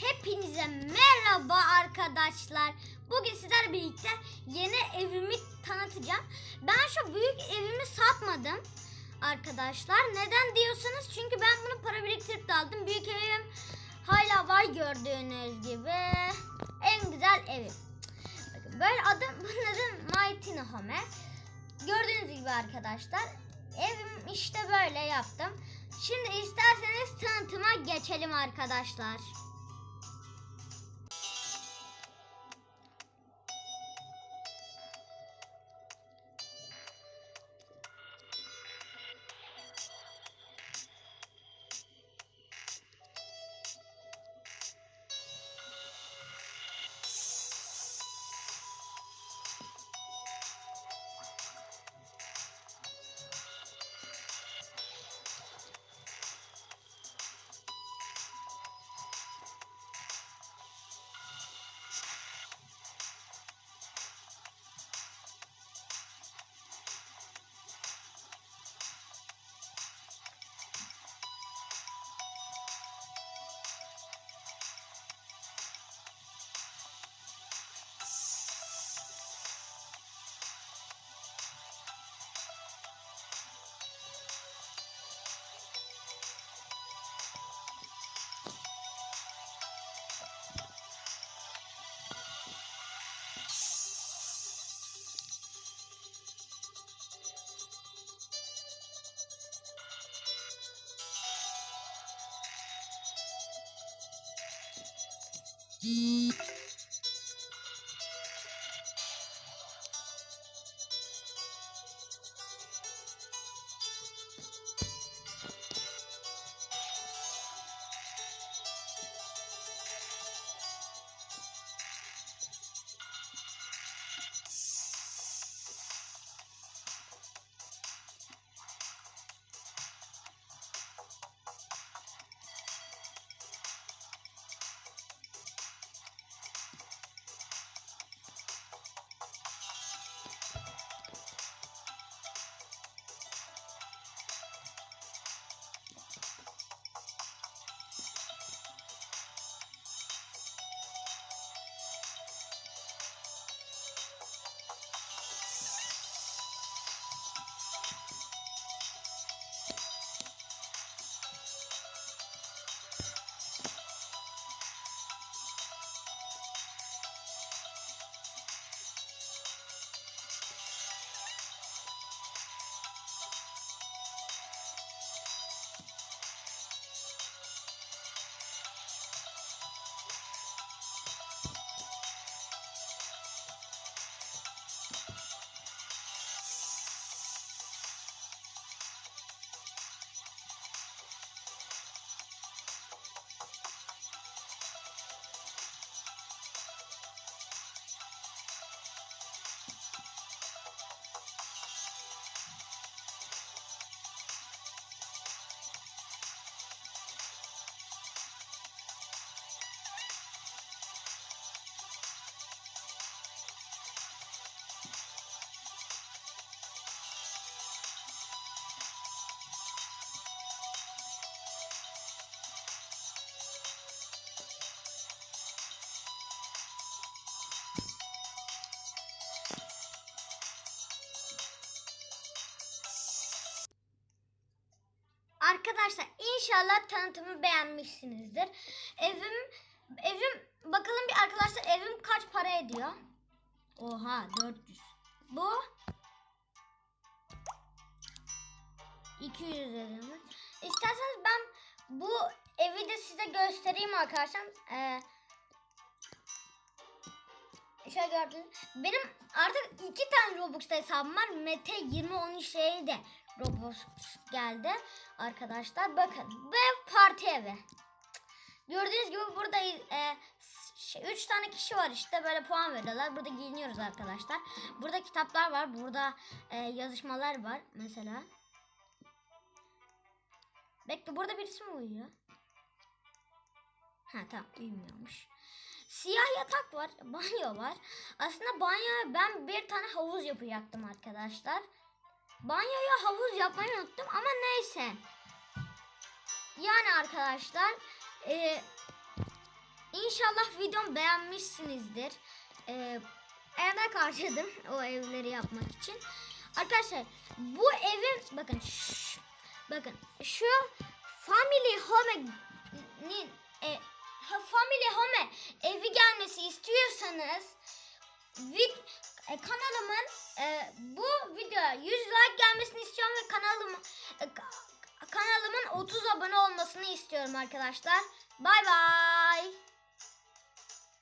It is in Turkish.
Hepinize merhaba arkadaşlar. Bugün sizlerle birlikte yeni evimi tanıtacağım. Ben şu büyük evimi satmadım arkadaşlar. Neden diyorsanız çünkü ben bunu para biriktirip de aldım. Büyük evim hala var gördüğünüz gibi. En güzel evim. Bakın böyle adım bunun adı Mighty Home. Gördüğünüz gibi arkadaşlar. Evim işte böyle yaptım. Şimdi isterseniz tanıtıma geçelim arkadaşlar. Música Arkadaşlar inşallah tanıtımı beğenmişsinizdir. Evim evim bakalım bir arkadaşlar evim kaç para ediyor? Oha 400. Bu 200 dedim. İsterseniz ben bu evi de size göstereyim arkadaşlar. Ee, şöyle gördünüz. Benim artık iki tane Robux'ta hesabım var. Mete 2013 şeyi de Robux geldi arkadaşlar. Bakın ve parti evi. Gördüğünüz gibi burada e, şey, üç tane kişi var işte böyle puan veriyorlar. Burada giyiniyoruz arkadaşlar. Burada kitaplar var. Burada e, yazışmalar var mesela. Bekle burada birisi mi uyuyor? Ha tamam uyumuyormuş. Siyah yatak var. Banyo var. Aslında banyoya ben bir tane havuz yapacaktım arkadaşlar. Banyoya havuz yapmayı unuttum ama neyse. Yani arkadaşlar e, İnşallah videomu beğenmişsinizdir. Ee, emek harcadım o evleri yapmak için. Arkadaşlar bu evin bakın şş, bakın şu Family Home'nin e, Family Home evi gelmesi istiyorsanız vid, e, kanalımın e, videoya 100 like gelmesini istiyorum ve kanalım e, ka- kanalımın 30 abone olmasını istiyorum arkadaşlar. Bay bay.